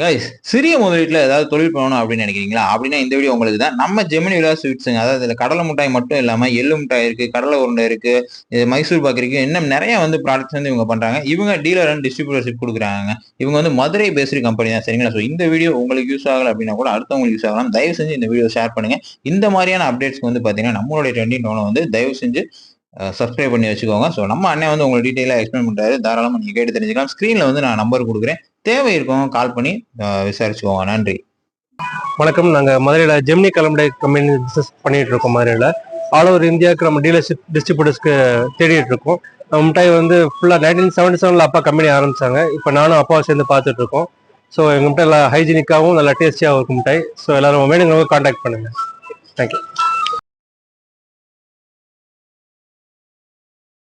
Guys சிறிய முதலீட்டில் ஏதாவது தொழில் பண்ணணும் அப்படின்னு நினைக்கிறீங்களா? அப்படின்னா இந்த வீடியோ உங்களுக்கு தான். நம்ம ஜெமினி விழா ஸ்வீட்ஸுங்க அதாவது இதில் கடலை மிட்டாய் மட்டும் இல்லாமல் எள்ளு மிட்டாய் இருக்குது கடலை உருண்டை இருக்குது மைசூர் பாக்கு இருக்குது இன்னும் நிறைய வந்து ப்ராடக்ட்ஸ் வந்து இவங்க பண்ணுறாங்க இவங்க டீலர் அண்ட் டிஸ்ட்ரிபியூட்டர்ஷிப் கொடுக்குறாங்க. இவங்க வந்து மதுரை பேஸ்டு கம்பெனி தான் சரிங்களா? ஸோ இந்த வீடியோ உங்களுக்கு யூஸ் ஆகலை அப்படின்னா கூட அடுத்தவங்களுக்கு யூஸ் ஆகலாம். தயவு செஞ்சு இந்த வீடியோ ஷேர் பண்ணுங்க. இந்த மாதிரியான அப்டேட்ஸ்க்கு வந்து பார்த்தீங்கன்னா நம்மளுடைய ட்ரெண்டிங் டோனை வந்து தயவு செஞ்சு சப்ஸ்கிரைப் பண்ணி வச்சுக்கோங்க. ஸோ நம்ம அண்ணன் வந்து உங்களுக்கு டீட்டெயிலாக எக்ஸ்பிளைன் பண்ணுறாரு தாராளமாக நீங்கள் கேட்டு தெரிஞ்சுக்கலாம். ஸ்க்ரீனில் வந்து நான் நம்பர் கொடுக்குறேன். தேவை இருக்கவங்க கால் பண்ணி விசாரிச்சுக்கோங்க. நன்றி. வணக்கம். நாங்கள் மதுரையில் ஜெமினி கலம்டை கம்பெனி பிஸ்னஸ் பண்ணிட்டு இருக்கோம் மதுரையில். ஆல் ஓவர் இந்தியாவுக்கு நம்ம டீலர்ஷிப் டிஸ்ட்ரிபியூட்டர்ஸ்க்கு தேடிட்டு இருக்கோம். நம்ம மிட்டாய் வந்து ஃபுல்லாக நைன்டீன் செவன்டி செவனில் அப்பா கம்பெனி ஆரம்பித்தாங்க இப்போ நானும் அப்பாவை சேர்ந்து பார்த்துட்டு இருக்கோம். ஸோ எங்கள் மிட்டாய் நல்லா ஹைஜீனிக்காகவும் நல்லா டேஸ்டியாகவும் இருக்கும் மிட்டாய். ஸோ எல்லாரும் வேணுங்கிறவங்க காண்டாக்ட் பண்ணுங்கள் தேங்க்யூ